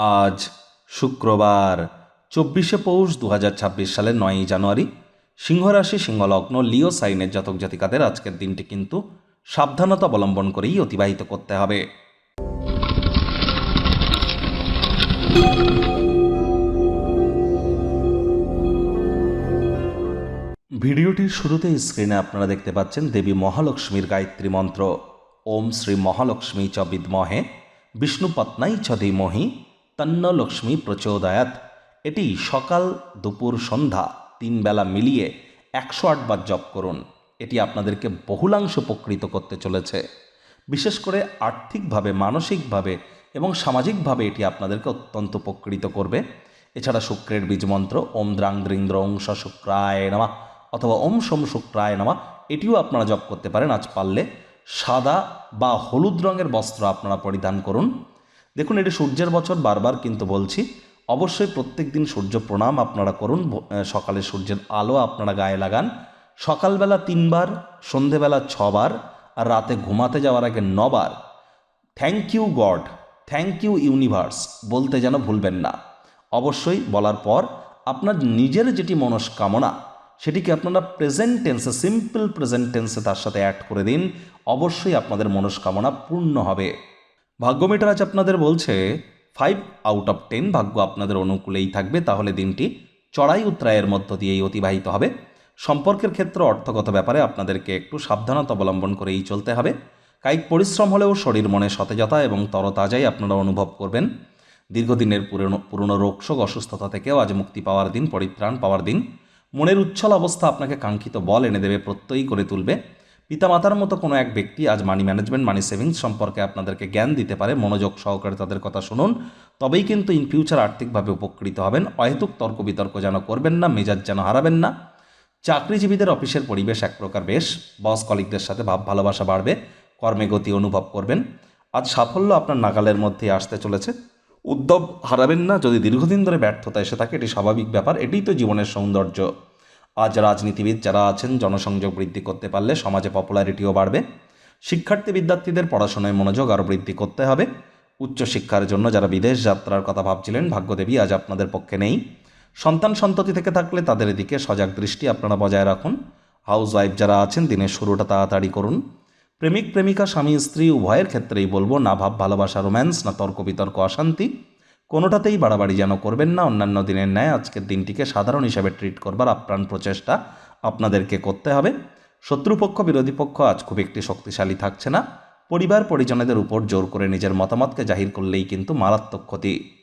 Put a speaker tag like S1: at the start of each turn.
S1: আজ শুক্রবার, চব্বিশে পৌষ দু হাজার ছাব্বিশ সালের নয়ই জানুয়ারি। সিংহরাশি, সিংহলগ্ন, লিও সাইনের জাতক জাতিকাদের আজকের দিনটি কিন্তু সাবধানতা অবলম্বন করেই অতিবাহিত করতে হবে। ভিডিওটির শুরুতে স্ক্রিনে আপনারা দেখতে পাচ্ছেন দেবী মহালক্ষ্মীর গায়ত্রী মন্ত্র। ওম শ্রী মহালক্ষ্মী চ বিদ্মহে বিষ্ণুপত্নাই চ ধীমহি। তন্ন লক্ষ্মী প্রচোদয়াত। এটি সকাল, দুপুর, সন্ধ্যা তিন বেলা মিলিয়ে একশো আটবার জপ করুন। এটি আপনাদেরকে বহুলাংশ উপকৃত করতে চলেছে। বিশেষ করে আর্থিকভাবে, মানসিকভাবে এবং সামাজিকভাবে এটি আপনাদেরকে অত্যন্ত উপকৃত করবে। এছাড়া শুক্রের বীজমন্ত্র, ওম দ্রাং দ্রিন্দ্র অংশ শুক্রায় নামা অথবা ওম সোম শুক্রায় নামা, এটিও আপনারা জপ করতে পারেন। আজ পারলে সাদা বা হলুদ রঙের বস্ত্র আপনারা পরিধান করুন। দেখুন, এটি সূর্যের বছর বারবার কিন্তু বলছি। অবশ্যই প্রত্যেক দিন সূর্য প্রণাম আপনারা করুন। সকালে সূর্যের আলো আপনারা গায়ে লাগান। সকালবেলা তিনবার, সন্ধেবেলা ছবার, আর রাতে ঘুমাতে যাওয়ার আগে নবার। Thank you god thank you universe বলতে যেন ভুলবেন না। অবশ্যই বলার পর আপনার নিজের যেটি মনস্কামনা, সেটিকে আপনারা প্রেজেন্ট টেন্সে সিম্পল প্রেজেন্ট টেন্সে তার সাথে অ্যাড করে দিন। অবশ্যই আপনাদের মনস্কামনা পূর্ণ হবে। ভাগ্যমিটার আজ আপনাদের বলছে ফাইভ আউট অফ টেন ভাগ্য আপনাদের অনুকূলেই থাকবে। তাহলে দিনটি চড়াই উত্তরায়ের মধ্য দিয়েই অতিবাহিত হবে। সম্পর্কের ক্ষেত্রে, অর্থগত ব্যাপারে আপনাদেরকে একটু সাবধানতা অবলম্বন করেই চলতে হবে। কায়িক পরিশ্রম হলেও শরীর মনে সতেজতা এবং তরতাজাই আপনারা অনুভব করবেন। দীর্ঘদিনের পুরনো পুরনো রোগশোক অসুস্থতা থেকেও আজ মুক্তি পাওয়ার দিন, পরিত্রাণ পাওয়ার দিন। মনের উচ্ছল অবস্থা আপনাকে কাঙ্ক্ষিত বল এনে দেবে, প্রত্যয়ী করে তুলবে। পিতামাতার মতো কোনো এক ব্যক্তি আজ মানি ম্যানেজমেন্ট মানি সেভিংস সম্পর্কে আপনাদেরকে জ্ঞান দিতে পারে, মনোযোগ সহকারে তাদের কথা শুনুন। তবেই কিন্তু ইন ফিউচার আর্থিকভাবে উপকৃত হবেন। অহেতুক তর্ক বিতর্ক যেন করবেন না, মেজাজ যেন হারাবেন না। চাকরিজীবীদের অফিসের পরিবেশ এক প্রকার বেশ। বস কলিকদের সাথে ভাব ভালোবাসা বাড়বে, কর্মে গতি অনুভব করবেন। আজ সাফল্য আপনার নাগালের মধ্যে আসতে চলেছে। উদ্যম হারাবেন না, যদি দীর্ঘদিন ধরে ব্যর্থতা এসে থাকে, এটি স্বাভাবিক ব্যাপার। এটিই তো জীবনের সৌন্দর্য। আজ রাজনীতিবিদ যারা আছেন, জনসংযোগ বৃদ্ধি করতে পারলে সমাজে পপুলারিটিও বাড়বে। শিক্ষার্থী বিদ্যার্থীদের পড়াশোনায় মনোযোগ আরও বৃদ্ধি করতে হবে। উচ্চশিক্ষার জন্য যারা বিদেশ যাত্রার কথা ভাবছিলেন, ভাগ্যদেবী আজ আপনাদের পক্ষে নেই। সন্তান সন্ততি থেকে থাকলে তাদের দিকে সজাগ দৃষ্টি আপনারা বজায় রাখুন। হাউস ওয়াইফ যারা আছেন, দিনের শুরুটা তাড়াতাড়ি করুন। প্রেমিক, প্রেমিকা, স্বামী, স্ত্রী, উভয়ের ক্ষেত্রেই বলব, না ভাব, ভালোবাসা রোম্যান্স না তর্ক বিতর্ক অশান্তি। কোনোটাতেই বাড়াবাড়ি যেন করবেন না। অন্যান্য দিনের ন্যায় আজকের দিনটিকে সাধারণ হিসাবে ট্রিট করবার আপ্রাণ প্রচেষ্টা আপনাদেরকে করতে হবে। শত্রুপক্ষ, বিরোধী পক্ষ আজ খুব একটি শক্তিশালী থাকছে না। পরিবার পরিজনেদের উপর জোর করে নিজের মতামতকে জাহির করলেই কিন্তু মারাত্মক ক্ষতি।